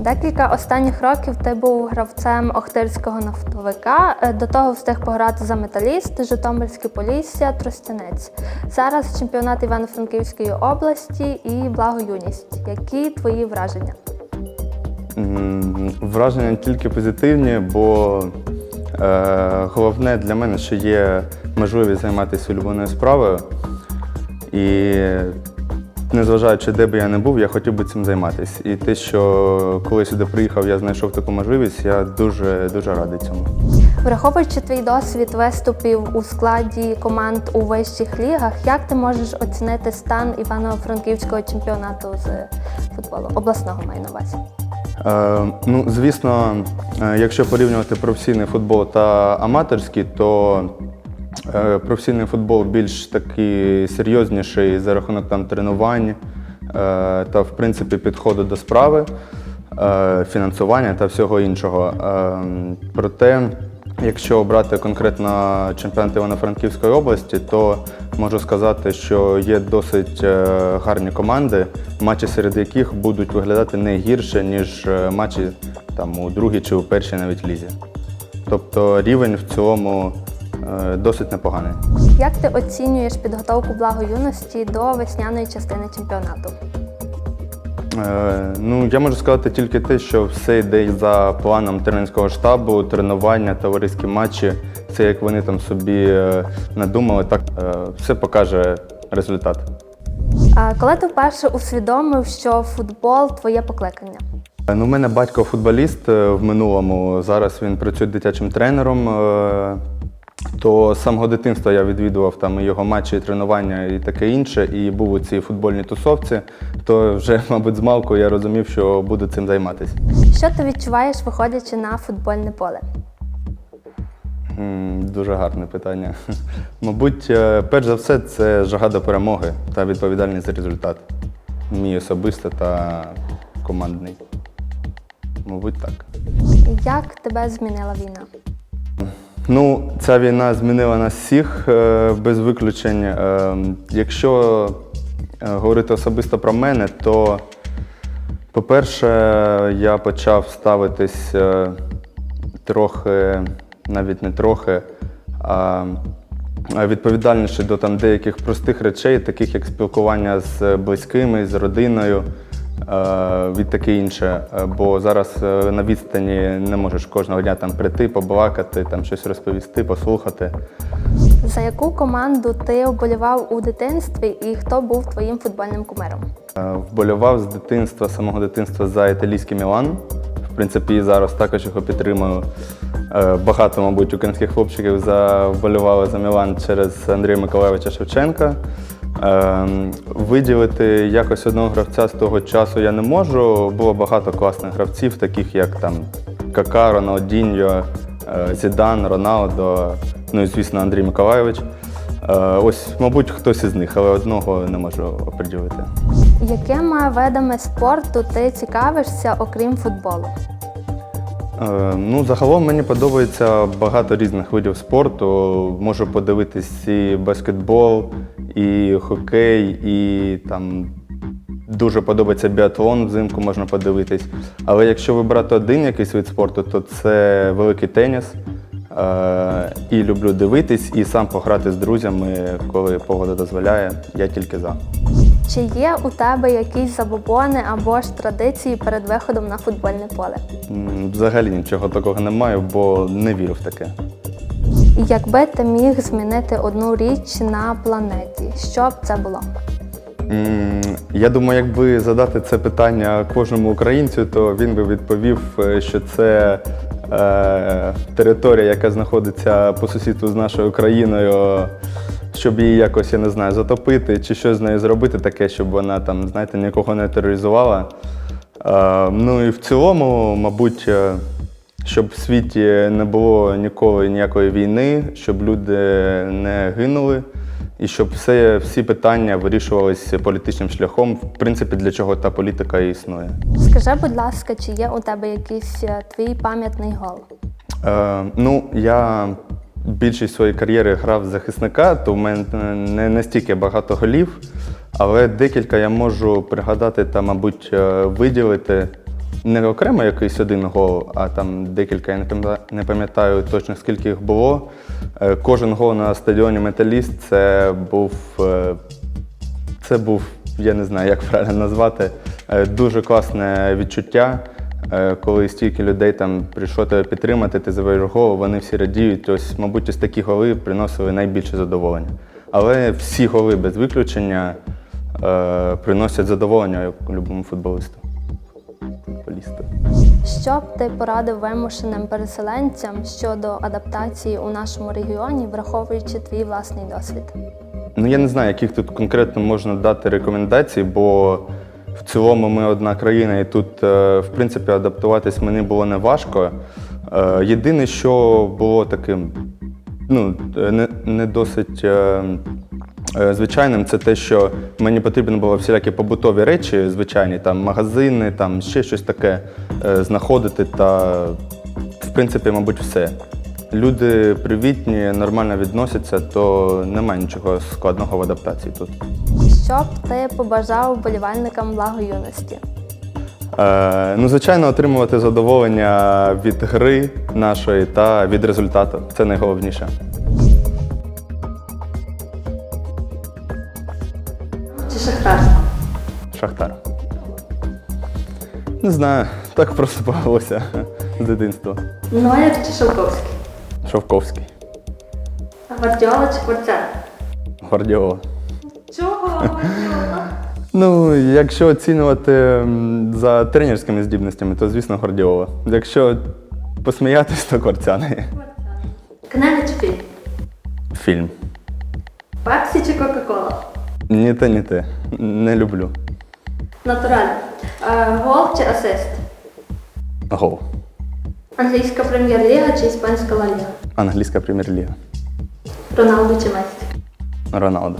Декілька останніх років ти був гравцем Охтирського нафтовика. Е, До того встиг пограти за металіст, Житомирське Полісся, Тростянець. Зараз чемпіонат Івано-Франківської області і благоюність. Які твої враження? Враження тільки позитивні, бо е, головне для мене, що є можливість займатися улюбленою справою. І незважаючи, де би я не був, я хотів би цим займатися. І те, що коли сюди приїхав, я знайшов таку можливість, я дуже дуже радий цьому. Враховуючи твій досвід виступів у складі команд у вищих лігах, як ти можеш оцінити стан Івано-Франківського чемпіонату з футболу? Обласного маю на увазі. Е, ну, звісно, е, якщо порівнювати професійний футбол та аматорський, то професійний футбол більш такий серйозніший за рахунок там тренувань е, та, в принципі, підходу до справи, е, фінансування та всього іншого. Е, проте, якщо брати конкретно чемпіонат Івано-Франківської області, то можу сказати, що є досить е, гарні команди, матчі серед яких будуть виглядати не гірше, ніж е, матчі там, у другій чи у першій навіть лізі. Тобто рівень в цілому е, досить непоганий. Як ти оцінюєш підготовку благоюності до весняної частини чемпіонату? Е, Ну, я можу сказати тільки те, що все йде за планом тренерського штабу, тренування, товариські матчі. Це як вони там собі е, надумали, так е, все покаже результат. А коли ти вперше усвідомив, що футбол твоє покликання? Е, Ну, у мене батько футболіст е, в минулому. Зараз він працює дитячим тренером. е, То з самого дитинства я відвідував там і його матчі, і тренування і таке інше, і був у цій футбольній тусовці. То вже, мабуть, з малку я розумів, що буду цим займатися. Що ти відчуваєш, виходячи на футбольне поле? М, Дуже гарне питання. Мабуть, е, перш за все, це жага до перемоги та відповідальність за результат. Мій особисто та командний. Мабуть, так. Як тебе змінила війна? Ну, ця війна змінила нас всіх е, без виключень. Е, Якщо е, говорити особисто про мене, то, по-перше, я почав ставитись трохи, навіть не трохи, а відповідальніше до там деяких простих речей, таких як спілкування з близькими, з родиною. Е, Від таке інше, Е, бо зараз е, на відстані не можеш кожного дня там прийти, побалакати, там щось розповісти, послухати. За яку команду ти вболівав у дитинстві і хто був твоїм футбольним кумиром? Вболівав з дитинства, з самого дитинства за італійський Мілан. В принципі, зараз також його підтримую. Багато, мабуть, українських хлопчиків за- вболівали за Мілан через Андрія Миколайовича Шевченка. Е, Виділити якось одного гравця з того часу я не можу. Було багато класних гравців, таких як там Кака, Роналдіньо, е, Зідан, Роналдо, ну і звісно Андрій Миколайович. Е, Ось, мабуть, хтось із них, але одного не можу оприділити. Якими видами спорту ти цікавишся, окрім футболу? Е, Ну, загалом мені подобається багато різних видів спорту. Можу подивитись і баскетбол, і хокей, і там дуже подобається біатлон, взимку можна подивитись. Але якщо вибрати один якийсь вид спорту, то це великий теніс. Е, І люблю дивитись, і сам пограти з друзями, коли погода дозволяє. Я тільки за. Чи є у тебе якісь забобони або ж традиції перед виходом на футбольне поле? Взагалі нічого такого не маю, бо не вірю в таке. Якби ти міг змінити одну річ на планеті, що б це було? Я думаю, якби задати це питання кожному українцю, то він би відповів, е, що це е, територія, яка знаходиться по сусідству з нашою країною, щоб її якось, я не знаю, затопити чи щось з нею зробити таке, щоб вона там, знаєте, нікого не тероризувала. Е, ну і в цілому, мабуть, е, щоб в світі не було ніколи ніякої війни, щоб люди не гинули. І щоб все, всі питання вирішувалися політичним шляхом, в принципі, для чого та політика і існує. Скажи, будь ласка, чи є у тебе якийсь е, твій пам'ятний гол? Е, ну, я більшість своєї кар'єри грав захисника, то в мене не настільки багато голів, але декілька я можу пригадати та, мабуть, е, виділити. Не окремо якийсь один гол, а там декілька, я не пам'ятаю- точно скільки їх було. Е, Кожен гол на стадіоні Металіст це був, е, це був, я не знаю, як правильно назвати, дуже класне відчуття. Е, Коли стільки людей там прийшло тебе підтримати, ти забиваєш вони всі радіють. Ось, мабуть, ось такі голи приносили найбільше задоволення. Але всі голи без виключення е, приносять задоволення як любому футболісту. Футболісту. Що б ти порадив вимушеним переселенцям щодо адаптації у нашому регіоні, враховуючи твій власний досвід? Ну я не знаю, яких тут конкретно можна дати рекомендацій, бо в цілому ми одна країна, і тут, е, в принципі, адаптуватись мені було не важко. Е, Єдине, що було таким ну, е, не, не досить звичайним, це те, що мені потрібно було всілякі побутові речі, звичайні, там магазини, там ще щось таке знаходити та, в принципі, мабуть, все. Люди привітні, нормально відносяться, то немає нічого складного в адаптації тут. Що б ти побажав вболівальникам благо юності? Е, ну, звичайно, отримувати задоволення від гри нашої та від результату. Це найголовніше. Чи шахтарство? Шахтар. Не знаю, так просто повелося з дитинства. Ноєр чи Шовковський? Шовковський, Гвардіола чи Кварцян? Гвардіола. Чого Ну, якщо оцінювати за тренерськими здібностями, то звісно Гвардіола. Якщо посміятись, то Кварцяни. Книга чи фільм? Фільм. Пепсі чи Кока-Кола? Ні те, ні те. Не люблю. Натурально. Е, гол чи асист? Гол. Англійська прем'єр-ліга чи іспанська ла ліга? Англійська прем'єр-ліга. Роналду чи Мессі? Роналдо.